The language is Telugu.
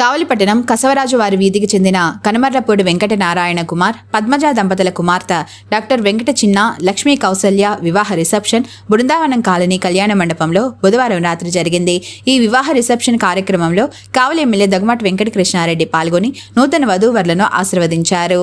కావలిపట్టణం కసవరాజు వారి వీధికి చెందిన కనమర్లపూడి వెంకట నారాయణ కుమార్ పద్మజ దంపతుల కుమార్తె డాక్టర్ వెంకట చిన్న లక్ష్మీ కౌసల్య వివాహ రిసెప్షన్ బృందావనం కాలనీ కళ్యాణ మండపంలో బుధవారం రాత్రి జరిగింది. ఈ వివాహ రిసెప్షన్ కార్యక్రమంలో కావలి ఎమ్మెల్యే దగ్గమాటి వెంకట కృష్ణారెడ్డి పాల్గొని నూతన వధూవరులను ఆశీర్వదించారు.